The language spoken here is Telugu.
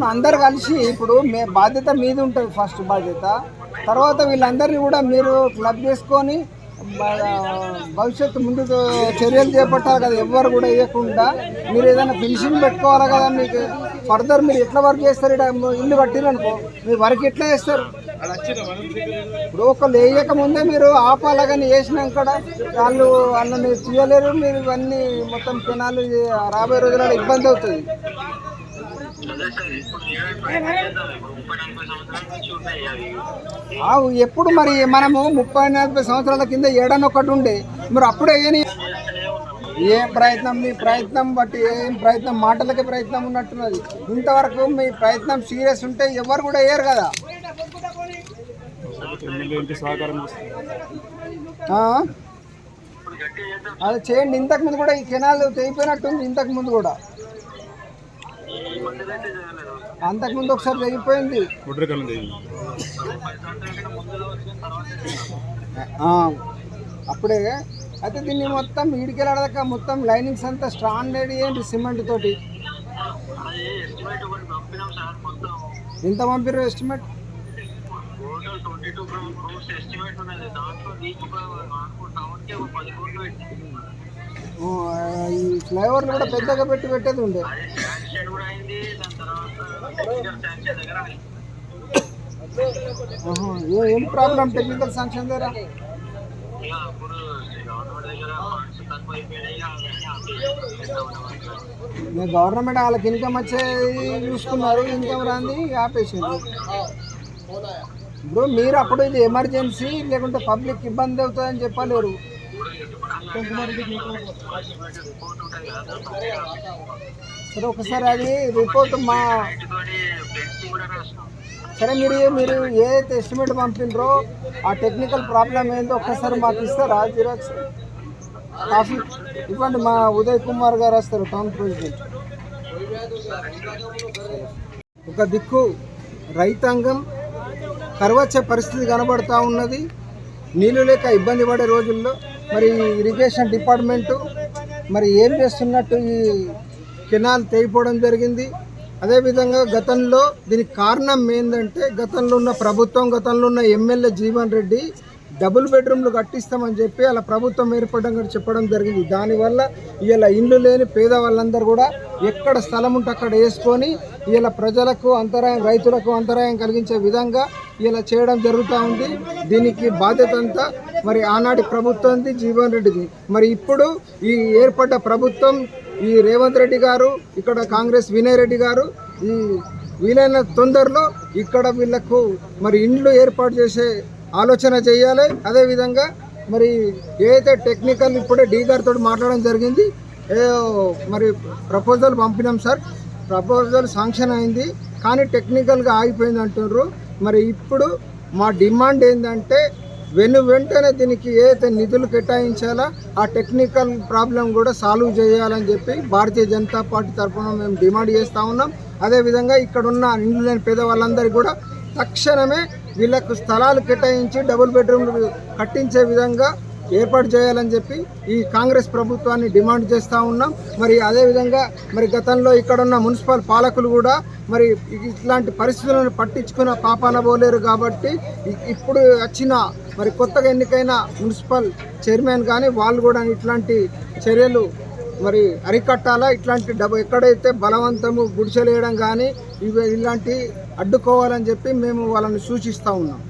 మనం అందరు కలిసి ఇప్పుడు మే బాధ్యత మీద ఉంటుంది ఫస్ట్ బాధ్యత. తర్వాత వీళ్ళందరినీ కూడా మీరు క్లబ్ చేసుకొని భవిష్యత్తు ముందు చర్యలు చేపట్టాలి కదా ఎవ్వరు కూడా వేయకుండా. మీరు ఏదైనా ఫినిషింగ్ పెట్టుకోవాలి కదా మీకు? ఫర్దర్ మీరు ఎట్లా వర్క్ చేస్తారు? ఇక్కడ ఇల్లు కట్టిరనుకో. మీ వర్క్ ఎట్లా చేస్తారు? ఇప్పుడు ఒకళ్ళు వేయక ముందే మీరు ఆపాలి కానీ వేసినాక వాళ్ళు వాళ్ళని తీయలేరు మీరు ఇవన్నీ మొత్తం పెనాలు రాబోయే రోజులలో ఇబ్బంది అవుతుంది. ఎప్పుడు మరి మనము ముప్పై నలభై సంవత్సరాల కింద ఏడని ఒకటి ఉండే మరి అప్పుడే ఏని ఏం ప్రయత్నం మీ ప్రయత్నం బట్టి ఏం ప్రయత్నం మాటలకే ప్రయత్నం ఉన్నట్టున్నది. ఇంతవరకు మీ ప్రయత్నం సీరియస్ ఉంటే ఎవరు కూడా వేయరు కదా. అది చేయండి ఇంతకు ముందు కూడా ఈ కెనాల్ తెగిపోయినట్టుంది ఇంతకు ముందు కూడా ఈ మధ్యలో అయితే చేయలేదు అంతకు ముందు ఒకసారి తెగిపోయింది పది సంవత్సరాల కంటే ముందులో వచ్చిన తర్వాత చేద్దాం. ఆ, అప్పుడే. అయితే దీన్ని మొత్తం ఈడికెళ్ళాడదాకా మొత్తం లైనింగ్స్ అంతా స్టాండర్డ్ ఏంటి సిమెంట్ తోటి? ఎంత పంపిరు ఎస్టిమేట్? ఈ ఫ్లైఓవర్లు కూడా పెద్దగా పెట్టి పెట్టేది ఉండే. అది శాంక్షన్ కూడా అయింది. దాని తర్వాత టెక్నికల్ శాంక్షన్ దగ్గర అయింది ఆహా, ఏ- ప్రాబ్లం టెక్నికల్ శాంక్షన్ దగ్గర? అప్పుడు గవర్నమెంట్ దగ్గర ఫండ్స్ తక్కువ వాళ్ళకి ఇన్కమ్ వచ్చేది చూసుకున్నారు. ఇన్కమ్ రాంది ఆపేసింది. ఇప్పుడు మీరు అప్పుడు ఇది ఎమర్జెన్సీ లేకుంటే పబ్లిక్ ఇబ్బంది అవుతుందని చెప్పలేరు. రిపోర్ట్ ఉంటుంది కదా సరే ఒకసారి అది రిపోర్ట్ మా సరే మీరు మీరు ఏ ఎస్టిమేట్ పంపినరో ఆ టెక్నికల్ ప్రాబ్లం ఏందో ఒక్కసారి మాకు ఇస్తారా? జిరాక్స్ కాఫీ ఇవ్వండి మా ఉదయ్ కుమార్ గారు వస్తారు టౌన్ ప్రెసిడెంట్ ఒక దిక్కు రైతాంగం కరువచ్చే పరిస్థితి కనబడుతూ ఉన్నది. నీళ్ళు లేక ఇబ్బంది పడే రోజుల్లో మరి ఇరిగేషన్ డిపార్ట్మెంటు మరి ఏం చేస్తున్నట్టు ఈ కెనాల్ తెగిపోవడం జరిగింది. అదేవిధంగా గతంలో దీనికి కారణం ఏంటంటే గతంలో ఉన్న ప్రభుత్వం గతంలో ఉన్న ఎమ్మెల్యే జీవన్ రెడ్డి డబుల్ బెడ్రూమ్లు కట్టిస్తామని చెప్పి అలా ప్రభుత్వం ఏర్పడడం కూడా చెప్పడం జరిగింది. దానివల్ల ఇలా ఇండ్లు లేని పేద వాళ్ళందరూ కూడా ఎక్కడ స్థలం ఉంటే అక్కడ వేసుకొని ఇలా ప్రజలకు అంతరాయం రైతులకు అంతరాయం కలిగించే విధంగా ఇలా చేయడం జరుగుతూ ఉంది. దీనికి బాధ్యత అంతా మరి ఆనాటి ప్రభుత్వంది జీవన్ రెడ్డిది. మరి ఇప్పుడు ఈ ఏర్పడ్డ ప్రభుత్వం ఈ రేవంత్ రెడ్డి గారు ఇక్కడ కాంగ్రెస్ వినయ్ రెడ్డి గారు ఈ వీలైన తొందరలో ఇక్కడ వీళ్ళకు మరి ఇండ్లు ఏర్పాటు చేసే ఆలోచన చేయాలి. అదేవిధంగా మరి ఏదైతే టెక్నికల్ ఇప్పుడే డీ గారితో మాట్లాడడం జరిగింది ఏ మరి ప్రపోజల్ పంపినాం సార్. ప్రపోజల్ శాంక్షన్ అయింది కానీ టెక్నికల్గా ఆగిపోయింది అంటున్నారు మరి ఇప్పుడు మా డిమాండ్ ఏంటంటే వెను వెంటనే దీనికి ఏదైతే నిధులు కేటాయించాలా ఆ టెక్నికల్ ప్రాబ్లం కూడా సాల్వ్ చేయాలని చెప్పి భారతీయ జనతా పార్టీ తరఫున మేము డిమాండ్ చేస్తూ ఉన్నాం. అదేవిధంగా ఇక్కడ ఉన్న ఇండ్లు లేని పేదవాళ్ళందరికీ కూడా తక్షణమే వీళ్ళకు స్థలాలు కేటాయించి డబుల్ బెడ్రూమ్లు కట్టించే విధంగా ఏర్పాటు చేయాలని చెప్పి ఈ కాంగ్రెస్ ప్రభుత్వాన్ని డిమాండ్ చేస్తూ ఉన్నాం. మరి అదేవిధంగా మరి గతంలో ఇక్కడున్న మున్సిపల్ పాలకులు కూడా మరి ఇట్లాంటి పరిస్థితులను పట్టించుకున్న పాపాన పోలేరు కాబట్టి ఇప్పుడు వచ్చిన మరి కొత్తగా ఎన్నికైన మున్సిపల్ చైర్మన్ కానీ వాళ్ళు కూడా ఇట్లాంటి చర్యలు మరి అరికట్టాలా? ఇట్లాంటి డబ్బు ఎక్కడైతే బలవంతము గుడిసెలేయడం కానీ ఇవి ఇలాంటి అడ్డుకోవాలని చెప్పి మేము వాళ్ళని సూచిస్తూ ఉన్నాం.